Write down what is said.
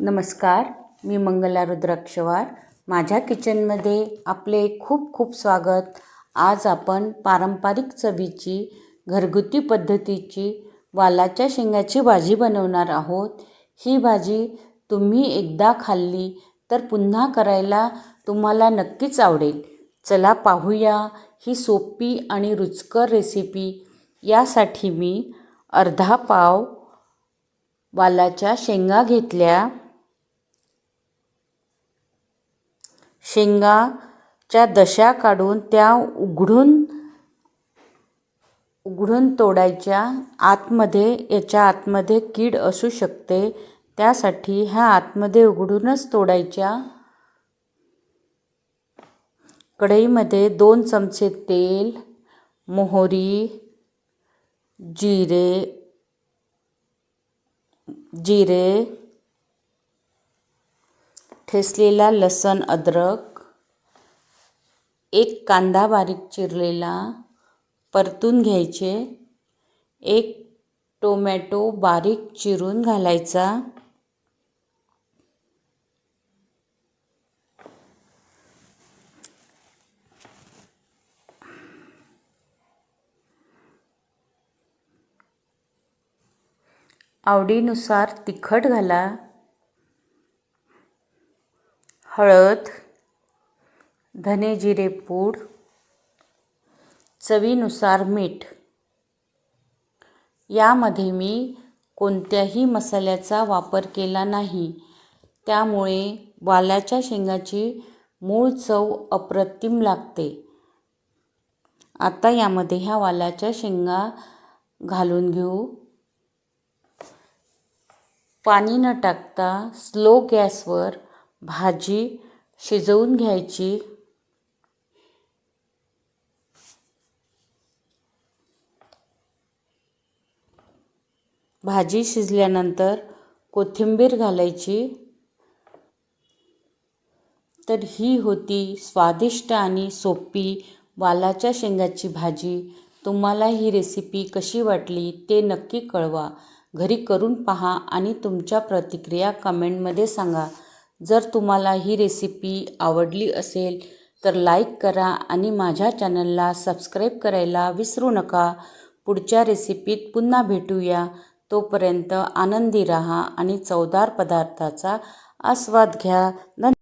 नमस्कार मी मंगला रुद्राक्षवार. माझ्या किचनमध्ये आपले खूप खूप स्वागत. आज आपण पारंपरिक चवीची घरगुती पद्धतीची वालाच्या शेंगाची भाजी बनवणार आहोत. ही भाजी तुम्ही एकदा खाल्ली तर पुन्हा करायला तुम्हाला नक्कीच आवडेल. चला पाहूया ही सोपी आणि रुचकर रेसिपी यासाठी मी अर्धा पाव वालाच्या शेंगा घेतल्या. शेंगाच्या दशा काढून त्या उघडून उघडून तोडायच्या आतमध्ये याच्या आतमध्ये कीड असू शकते. त्यासाठी ह्या आतमध्ये उघडूनच तोडायच्या. कढईमध्ये दोन चमचे तेल मोहरी जिरे जिरे ठेसलेला लसण अद्रक एक कांदा बारीक चिरलेला परतून घ्यायचे एक टोमॅटो बारीक चिरून घालायचा आवडीनुसार तिखट घाला. हळद धने जिरे पूड चवीनुसार मीठ. यामध्ये मी कोणत्याही मसाल्याचा वापर केला नाही. त्यामुळे वालाच्या शेंगाची मूळ चव अप्रतिम लागते. आता यामध्ये ह्या वालाच्या शेंगा घालून घेऊ. पाणी न टाकता स्लो गॅसवर भाजी शिजवून घ्यायची. भाजी शिजल्यानंतर कोथिंबीर घालायची. तर ही होती स्वादिष्ट आणि सोपी वालाच्या शेंगाची भाजी. तुम्हाला ही रेसिपी कशी वाटली ते नक्की कळवा. घरी करून पहा आणि तुमच्या प्रतिक्रिया कमेंटमध्ये सांगा. जर तुम्हाला ही रेसिपी आवडली असेल तर लाईक करा आणि माझ्या चॅनलला सबस्क्राईब करायला विसरू नका. पुढच्या रेसिपीत पुन्हा भेटूया. तोपर्यंत आनंदी रहा आणि चवदार पदार्थाचा आस्वाद घ्या. धन्य